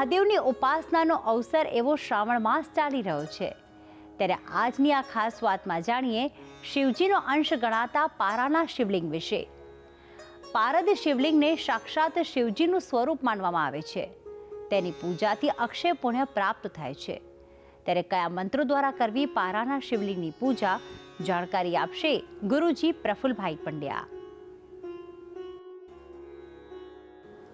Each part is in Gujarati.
મહાદેવની ઉપાસનાનો અવસર એવો શ્રાવણ માસ ચાલી રહ્યો છે. ત્યારે આજની આ ખાસ વાતમાં જાણીએ શિવજીનો અંશ ગણાતા પારાના શિવલિંગ વિશે. પારદ શિવલિંગને સાક્ષાત શિવજીનું સ્વરૂપ માનવામાં આવે છે. તેની પૂજાથી અક્ષય પુણ્ય પ્રાપ્ત થાય છે. ત્યારે કયા મંત્રો દ્વારા કરવી પારાના શિવલિંગની પૂજા? જાણકારી આપશે ગુરુજી પ્રફુલભાઈ પંડ્યા.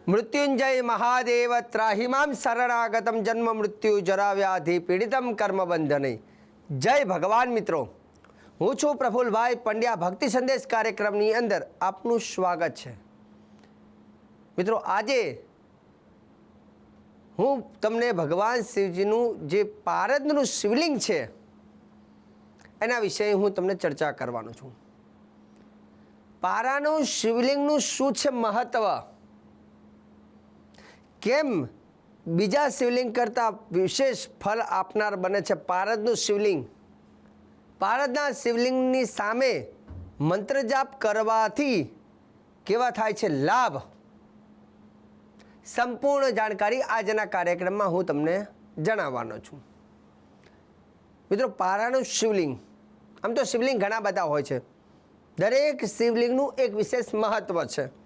મૃત્યુંજય મહાદેવ ત્રાહિમામ શરણાગતમ જન્મ મૃત્યુ જરા વ્યાધિ પીડિતમ કર્મ બંધને જય ભગવાન મિત્રો હું છું પ્રફુલભાઈ પંડ્યા ભક્તિ સંદેશ કાર્યક્રમની અંદર આપનું સ્વાગત છે મિત્રો આજે હું તમને ભગવાન શિવજીનું જે પારદનું શિવલિંગ છે એના વિશે હું તમને ચર્ચા કરવાનો છું પારાનું શિવલિંગનું શું છે મહત્વ કેમ બીજા શિવલિંગ કરતાં વિશેષ ફળ આપનાર બને છે? પારદનું શિવલિંગ. પારદના શિવલિંગની સામે મંત્ર જાપ કરવાથી કેવા થાય છે? લાભ. સંપૂર્ણ જાણકારી આજના કાર્યક્રમમાં હું તમને જણાવવાનો છું. મિત્રો, પારાનું શિવલિંગ. આમ તો શિવલિંગ ઘણા બધા હોય છે. દરેક શિવલિંગનું એક વિશેષ મહત્ત્વ છે.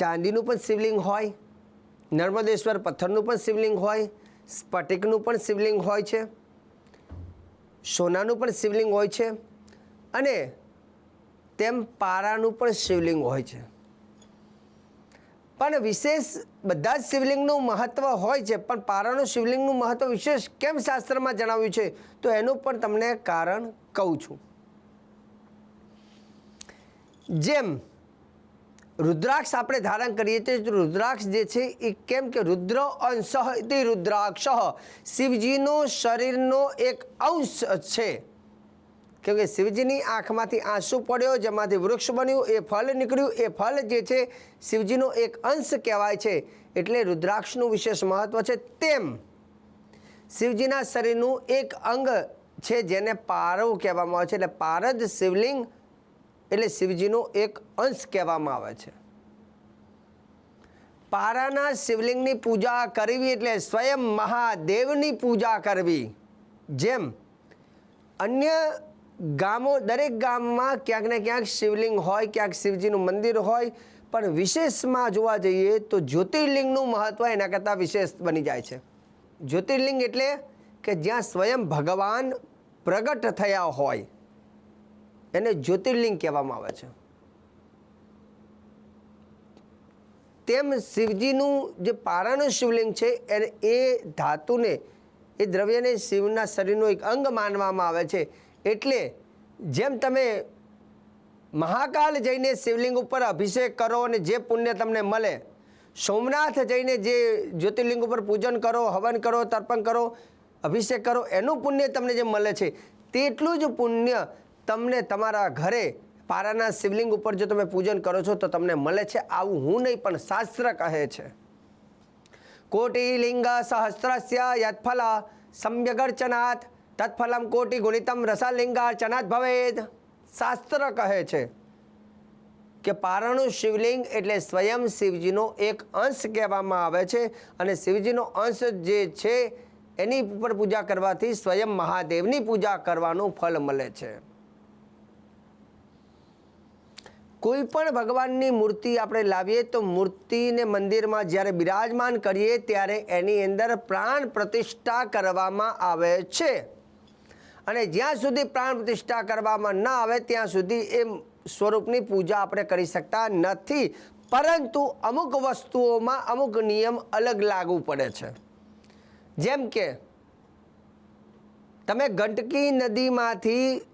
ચાંદીનું પણ શિવલિંગ હોય, નર્મદેશ્વર પથ્થરનું પણ શિવલિંગ હોય, સ્ફટિકનું પણ શિવલિંગ હોય છે, સોનાનું પણ શિવલિંગ હોય છે અને તેમ પારાનું પણ શિવલિંગ હોય છે. પણ વિશેષ બધા જ શિવલિંગનું મહત્ત્વ હોય છે, પણ પારાનું શિવલિંગનું મહત્ત્વ વિશેષ કેમ શાસ્ત્રમાં જણાવ્યું છે, તો એનું પણ તમને કારણ કહું છું. જેમ રુદ્રાક્ષ આપણે ધારણ કરીએ તો રુદ્રાક્ષ જે છે, એ કેમ કે રુદ્ર અંશ તે રુદ્રાક્ષ. શિવજીનો શરીરનો એક અંશ છે. કેમ કે શિવજીની આંખમાંથી આંસુ પડ્યો, જેમાંથી વૃક્ષ બન્યું, એ ફળ નીકળ્યું. એ ફળ જે છે, શિવજીનો એક અંશ કહેવાય છે. એટલે રુદ્રાક્ષનું વિશેષ મહત્ત્વ છે તેમ. શિવજીના શરીરનું એક અંગ છે, જેને પારવ કહેવામાં આવે છે. એટલે પારદ શિવલિંગ એટલે શિવજીનો એક અંશ કહેવામાં આવે છે. પારાના શિવલિંગની પૂજા કરવી એટલે સ્વયં મહાદેવની પૂજા કરવી. જેમ અન્ય ગામો, દરેક ગામમાં ક્યાંક ને ક્યાંક શિવલિંગ હોય, ક્યાંક શિવજીનું મંદિર હોય, પણ વિશેષમાં જોવા જઈએ તો જ્યોતિર્લિંગનું મહત્ત્વ એના કરતાં વિશેષ બની જાય છે. જ્યોતિર્લિંગ એટલે કે જ્યાં સ્વયં ભગવાન પ્રગટ થયા હોય. એને જ્યોતિર્લિંગ કહેવામાં આવે છે. તેમ શિવજીનું જે પારાનું શિવલિંગ છે, એને એ ધાતુને, એ દ્રવ્યને શિવના શરીરનો એક અંગ માનવામાં આવે છે. એટલે જેમ તમે મહાકાલ જઈને શિવલિંગ ઉપર અભિષેક કરો અને જે પુણ્ય તમને મળે, સોમનાથ જઈને જે જ્યોતિર્લિંગ ઉપર પૂજન કરો, હવન કરો, તર્પણ કરો, અભિષેક કરો, એનું પુણ્ય તમને જે મળે છે, તેટલું જ પુણ્ય તમને તમારા ઘરે પારાના શિવલિંગ ઉપર જો તમે પૂજન કરો છો તો તમને મળે છે. આવું હું નહીં, પણ શાસ્ત્ર કહે છે. કોટિલિંગ સહસ્ત્રસ્ય યત્ફલ સમ્યગર્ચનાથ તત્ફલમ કોટિ ગુણિતમ રસલિંગાર્ચનાથ ભવેદ. શાસ્ત્ર કહે છે કે પારણું શિવલિંગ એટલે સ્વયં શિવજીનો એક અંશ કહેવામાં આવે છે અને શિવજીનો અંશ જે છે, એની ઉપર પૂજા કરવાથી સ્વયં મહાદેવની પૂજા કરવાનું ફળ મળે છે. કોઈ પણ ભગવાનની મૂર્તિ આપણે લાવીએ તો મૂર્તિને મંદિરમાં જ્યારે બિરાજમાન કરીએ ત્યારે એની અંદર પ્રાણ પ્રતિષ્ઠા કરવામાં આવે છે. અને જ્યાં સુધી પ્રાણ પ્રતિષ્ઠા કરવામાં ન આવે, ત્યાં સુધી એ સ્વરૂપની પૂજા આપણે કરી શકતા નથી. પરંતુ અમુક વસ્તુઓમાં અમુક નિયમ અલગ લાગુ પડે છે. જેમ કે, તમે ગંડકી નદીમાંથી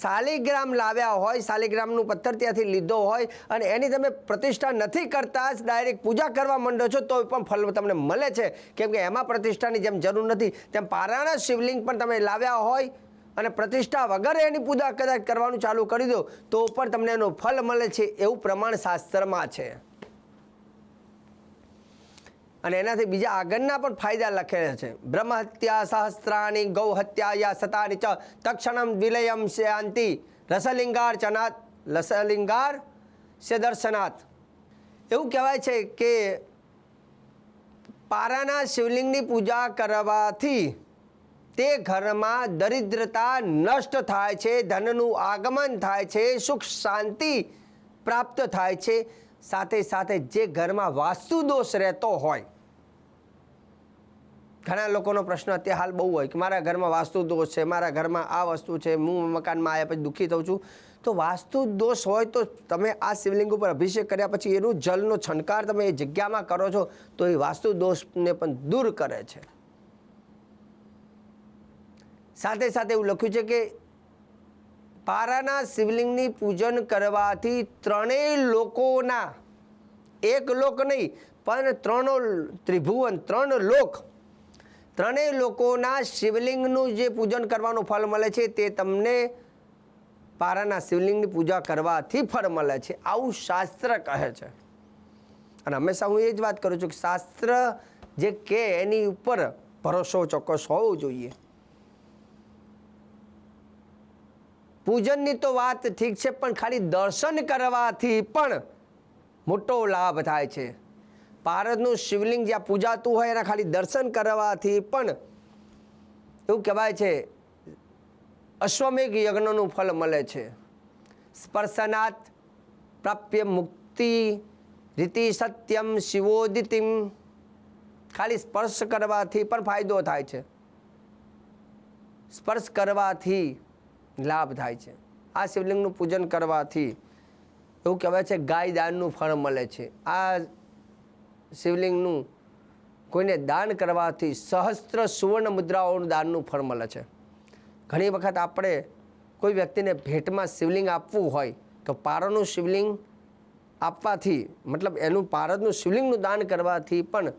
શાલિગ્રામ લાવ્યા હોય શાલિગ્રામનું પથ્થર ત્યાંથી લીધો હોય અને એની તમે પ્રતિષ્ઠા નથી કરતા જ ડાયરેક્ટ પૂજા કરવા માંડો છો તો પણ ફળ તમને મળે છે. કેમ કે એમાં પ્રતિષ્ઠાની જેમ જરૂર નથી. તેમ પારાણા શિવલિંગ પણ તમે લાવ્યા હોય અને પ્રતિષ્ઠા વગર એની પૂજા કદાચ કરવાનું ચાલુ કરી દો, તો પણ તમને એનું ફળ મળે છે એવું પ્રમાણ શાસ્ત્રમાં છે. અને એનાથી બીજા આગળના પણ ફાયદા લખેલા છે. બ્રહ્મ હત્યા સહસ્ત્રાણી ગૌ હત્યા યા સતાની ચ તક્ષણમ વિલયમ શાંતિ રસલિંગાર ચનાત રસલિંગાર સે દર્શનાથ એવું કહેવાય છે કે પારાના શિવલિંગની પૂજા કરવાથી તે ઘરમાં દરિદ્રતા નષ્ટ થાય છે, ધનનું આગમન થાય છે, સુખ શાંતિ પ્રાપ્ત થાય છે. સાથે સાથે જે ઘરમાં વાસ્તુ દોષ રહેતો હોય ઘણા લોકોનો પ્રશ્ન અત્યારે હાલ બહુ હોય કે મારા ઘરમાં વાસ્તુ દોષ છે, મારા ઘરમાં આ વસ્તુ છે, હું મકાનમાં આવ્યા પછી દુઃખી થઉં છું. તો વાસ્તુ દોષ હોય તો તમે આ શિવલિંગ ઉપર અભિષેક કર્યા પછી એનું જલનો છંટકાર તમે એ જગ્યામાં કરો છો, તો એ વાસ્તુ દોષને પણ દૂર કરે છે. સાથે સાથે એવું લખ્યું છે કે પારાના શિવલિંગની પૂજન કરવાથી ત્રણેય લોકોના, એક લોક નહીં, પણ ત્રણો ત્રિભુવન, ત્રણ લોક ત્રણેય લોકોના શિવલિંગનું જે પૂજન કરવાનું ફળ મળે છે તે તમને પારાના શિવલિંગની પૂજા કરવાથી ફળ મળે છે. આવું શાસ્ત્ર કહે છે. અને હંમેશા હું એ જ વાત કરું છું કે શાસ્ત્ર જે કે એની ઉપર ભરોસો ચોક્કસ હોવો જોઈએ. પૂજનની તો વાત ઠીક છે, પણ ખાલી દર્શન કરવાથી પણ મોટો લાભ થાય છે. ભારતનું શિવલિંગ જ્યાં પૂજાતું હોય એના ખાલી દર્શન કરવાથી પણ એવું કહેવાય છે, અશ્વમેઘ યજ્ઞનું ફળ મળે છે. સ્પર્શનાથ પ્રાપ્ય મુક્તિ રીતિ સત્યમ શિવોદિતિમ. ખાલી સ્પર્શ કરવાથી પણ ફાયદો થાય છે. સ્પર્શ કરવાથી લાભ થાય છે. આ શિવલિંગનું પૂજન કરવાથી એવું કહેવાય છે, ગાય દાનનું ફળ મળે છે. આ શિવલિંગનું કોઈને દાન કરવાથી સહસ્ત્ર સુવર્ણ મુદ્રાઓનું દાનનું ફળ મળે છે. ઘણી વખત આપણે કોઈ વ્યક્તિને ભેટમાં શિવલિંગ આપવું હોય તો પારોનું શિવલિંગ આપવાથી, મતલબ એનું પારદનું શિવલિંગનું દાન કરવાથી પણ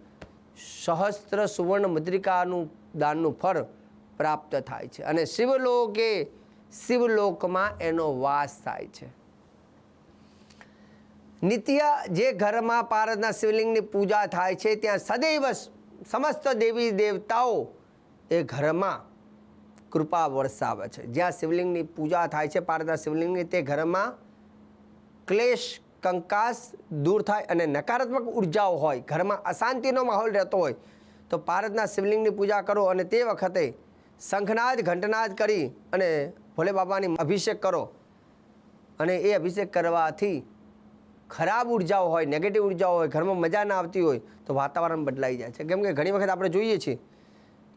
સહસ્ત્ર સુવર્ણ મુદ્રિકાનું દાનનું ફળ પ્રાપ્ત થાય છે. અને શિવલોકે શિવલોકમાં એનો વાસ થાય છે. નિત્ય જે ઘરમાં પારદના શિવલિંગની પૂજા થાય છે, ત્યાં સદૈવ સમસ્ત દેવી દેવતાઓ એ ઘરમાં કૃપા વરસાવે છે. જ્યાં શિવલિંગની પૂજા થાય છે પારદના શિવલિંગની, તે ઘરમાં ક્લેશ, કંકાસ દૂર થાય અને નકારાત્મક ઉર્જાઓ હોય, ઘરમાં અશાંતિનો માહોલ રહેતો હોય, તો પારદના શિવલિંગની પૂજા કરો અને તે વખતે શંખનાદ, ઘંટનાદ કરી અને ભોલે બાબાની અભિષેક કરો. અને એ અભિષેક કરવાથી ખરાબ ઉર્જાઓ હોય નેગેટિવ ઉર્જાઓ હોય, ઘરમાં મજા ના આવતી હોય, તો વાતાવરણ બદલાઈ જાય છે. કેમ કે ઘણી વખત આપણે જોઈએ છીએ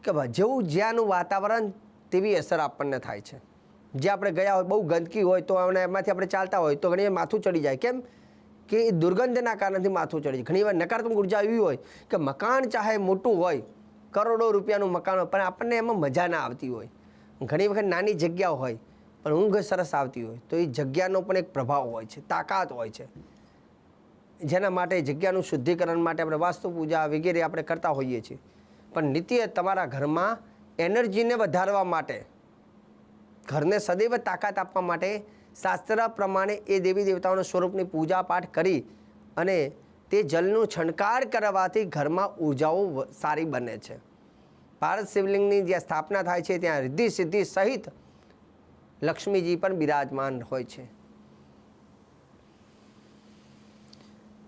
કે જેવું જ્યાંનું વાતાવરણ, તેવી અસર આપણને થાય છે. જે આપણે ગયા હોય, બહુ ગંદકી હોય, તો અને એમાંથી આપણે ચાલતા હોય, તો ઘણી માથું ચડી જાય. કેમ કે એ દુર્ગંધના કારણથી માથું ચડી જાય. ઘણી વાર નકારાત્મક ઊર્જા એવી હોય કે મકાન ચાહે મોટું હોય, કરોડો રૂપિયાનું મકાન હોય, પણ આપણને એમાં મજા ના આવતી હોય. ઘણી વખત નાની જગ્યા હોય, પણ ઊંઘ સરસ આવતી હોય, તો એ જગ્યાનો પણ એક પ્રભાવ હોય છે, તાકાત હોય છે. જેના માટે જગ્યાનું શુદ્ધિકરણ માટે આપણે વાસ્તુ પૂજા વગેરે આપણે કરતા હોઈએ છીએ. પણ નિત્ય તમારા ઘરમાં એનર્જીને વધારવા માટે, ઘરને સદૈવ તાકાત આપવા માટે શાસ્ત્ર પ્રમાણે એ દેવી દેવતાઓના સ્વરૂપની પૂજા પાઠ કરી અને તે જલનું છંટકાર કરવાથી ઘરમાં ઉર્જાઓ સારી બને છે. ભારત શિવલિંગની જ્યાં સ્થાપના થાય છે, ત્યાં રિદ્ધિ સિદ્ધિ સહિત લક્ષ્મીજી પણ બિરાજમાન હોય છે.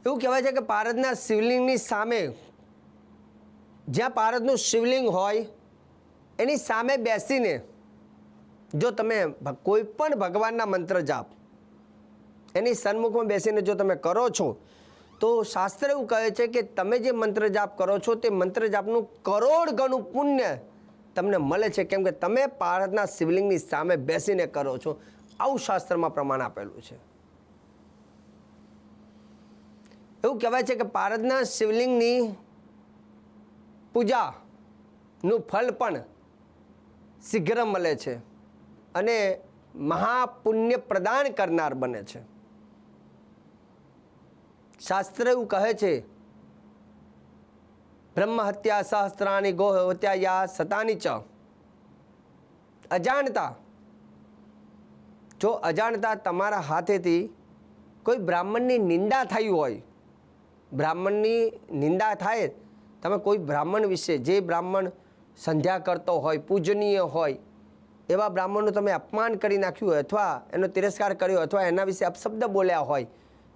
એવું કહેવાય છે કે પારદના શિવલિંગની સામે, જ્યાં પારદનું શિવલિંગ હોય, એની સામે બેસીને જો તમે કોઈ પણ ભગવાનના મંત્ર જાપ, એની સન્મુખમાં બેસીને જો તમે કરો છો, તો શાસ્ત્ર એવું કહે છે કે તમે જે મંત્ર જાપ કરો છો તે મંત્ર જાપનું કરોડ ગણું પુણ્ય તમને મળે છે. કેમ કે તમે પારદના શિવલિંગની સામે બેસીને કરો છો. આવું શાસ્ત્રમાં પ્રમાણ આપેલું છે. એવું કહેવાય છે કે પારદના શિવલિંગની પૂજાનું ફળ પણ શીઘ્ર મળે છે અને મહાપુણ્ય પ્રદાન કરનાર બને છે. શાસ્ત્ર એવું કહે છે બ્રહ્મ હત્યા સહસ્ત્રાની ગો હત્યા યા સતાની ચ. અજાણતા. જો અજાણતા તમારા હાથેથી કોઈ બ્રાહ્મણની નિંદા થઈ હોય બ્રાહ્મણની નિંદા થાય, તમે કોઈ બ્રાહ્મણ વિશે જે બ્રાહ્મણ સંધ્યા કરતો હોય, પૂજનીય હોય, એવા બ્રાહ્મણનું તમે અપમાન કરી નાખ્યું હોય અથવા એનો તિરસ્કાર કર્યો અથવા એના વિશે અપશબ્દ બોલ્યા હોય,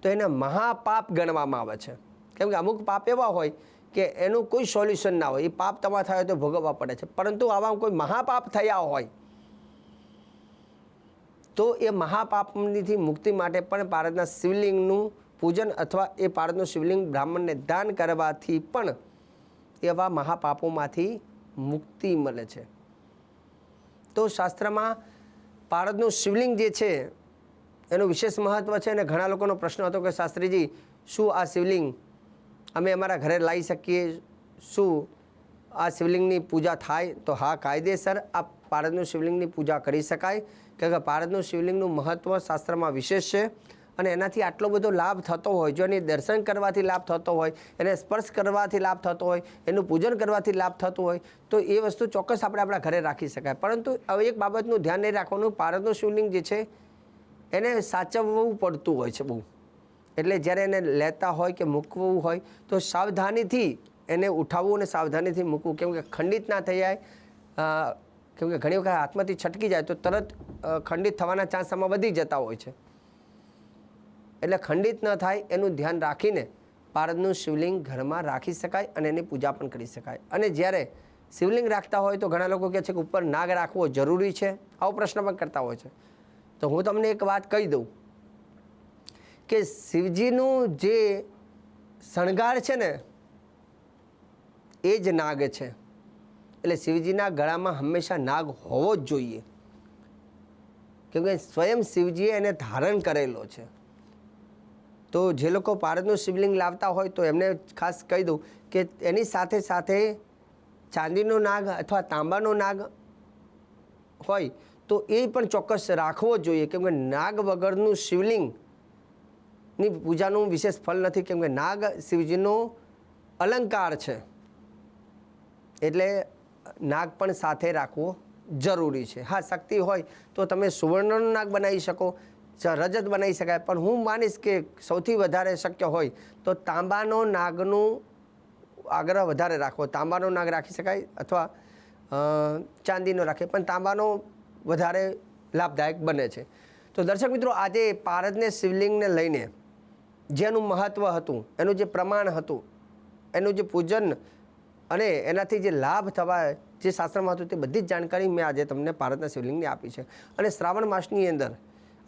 તો એને મહાપાપ ગણવામાં આવે છે. કેમ કે અમુક પાપ એવા હોય કે એનું કોઈ સોલ્યુશન ના હોય, એ પાપ તમારા થાય તો ભોગવવા પડે છે. પરંતુ આવા કોઈ મહાપાપ થયા હોય, તો એ મહાપાપથી મુક્તિ માટે પણ ભારતના શિવલિંગનું પૂજન અથવા એ પારદનું શિવલિંગ બ્રાહ્મણને દાન કરવાથી પણ એવા મહાપાપોમાંથી મુક્તિ મળે છે. તો શાસ્ત્રમાં પારદનું શિવલિંગ જે છે, એનું વિશેષ મહત્ત્વ છે અને ઘણા લોકોનો પ્રશ્ન હતો કે, શાસ્ત્રીજી, શું આ શિવલિંગ અમે અમારા ઘરે લાવી શકીએ? શું આ શિવલિંગની પૂજા થાય? તો હા કાયદેસર આ પારદનું શિવલિંગની પૂજા કરી શકાય. કારણ કે પારદનું શિવલિંગનું મહત્ત્વ શાસ્ત્રમાં વિશેષ છે. અને એનાથી આટલો બધો લાભ થતો હોય, જો એને દર્શન કરવાથી લાભ થતો હોય, એને સ્પર્શ કરવાથી લાભ થતો હોય, એનું પૂજન કરવાથી લાભ થતો હોય, તો એ વસ્તુ ચોક્કસ આપણે આપણા ઘરે રાખી શકાય. પરંતુ હવે એક બાબતનું ધ્યાન નહીં રાખવાનું ભારતનું શિવલિંગ જે છે, એને સાચવવું પડતું હોય છે બહુ. એટલે જ્યારે એને લેતા હોય કે મૂકવું હોય, તો સાવધાનીથી એને ઉઠાવવું અને સાવધાનીથી મૂકવું. કેમ કે ખંડિત ના થઈ જાય કેમ કે ઘણી વખત હાથમાંથી છટકી જાય, તો તરત ખંડિત થવાના ચાન્સ આમાં વધી જતા હોય છે. એટલે ખંડિત ન થાય એનું ધ્યાન રાખીને પારદનું શિવલિંગ ઘરમાં રાખી શકાય અને એની પૂજા પણ કરી શકાય. અને જ્યારે શિવલિંગ રાખતા હોય તો ઘણા લોકો કહે છે કે ઉપર નાગ રાખવો જરૂરી છે? આવો પ્રશ્ન પણ કરતા હોય છે. તો હું તમને એક વાત કહી દઉં કે શિવજીનું જે શણગાર છે ને, એ જ નાગ છે. એટલે શિવજીના ગળામાં હંમેશા નાગ હોવો જ જોઈએ. કેમકે સ્વયં શિવજીએ એને ધારણ કરેલો છે. તો જે લોકો પારદનું શિવલિંગ લાવતા હોય તો એમને ખાસ કહી દઉં કે એની સાથે સાથે ચાંદીનો નાગ અથવા તાંબાનો નાગ હોય તો એ પણ ચોક્કસ રાખવો જોઈએ. કેમ કે નાગ વગરનું શિવલિંગની પૂજાનું વિશેષ ફળ નથી. કેમ કે નાગ શિવજીનો અલંકાર છે. એટલે નાગ પણ સાથે રાખવો જરૂરી છે. હા, શક્તિ હોય તો તમે સુવર્ણનો નાગ બનાવી શકો. રજત બનાવી શકાય. પણ હું માનીશ કે સૌથી વધારે શક્ય હોય તો તાંબાનો નાગનું આગ્રહ વધારે રાખવો. તાંબાનો નાગ રાખી શકાય અથવા ચાંદીનો રાખે. પણ તાંબાનો વધારે લાભદાયક બને છે. તો દર્શક મિત્રો, આજે પારદને શિવલિંગને લઈને જેનું મહત્ત્વ હતું, એનું જે પ્રમાણ હતું, એનું જે પૂજન અને એનાથી જે લાભ થવા જે શાસ્ત્રમાં હતું તે બધી જ જાણકારી મેં આજે તમને ભારતના શિવલિંગની આપી છે. અને શ્રાવણ માસની અંદર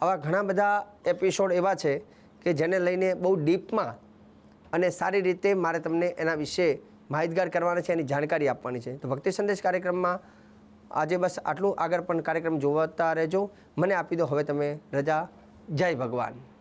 આવા ઘણા બધા એપિસોડ એવા છે કે જેને લઈને બહુ ડીપમાં અને સારી રીતે મારે તમને એના વિશે માહિતગાર કરવાના છે, એની જાણકારી આપવાની છે. તો ભક્તિ સંદેશ કાર્યક્રમમાં આજે બસ આટલું. આગળ પણ કાર્યક્રમ જોવાતા રહેજો. મને આપી દો. હવે તમે રજા. જય ભગવાન.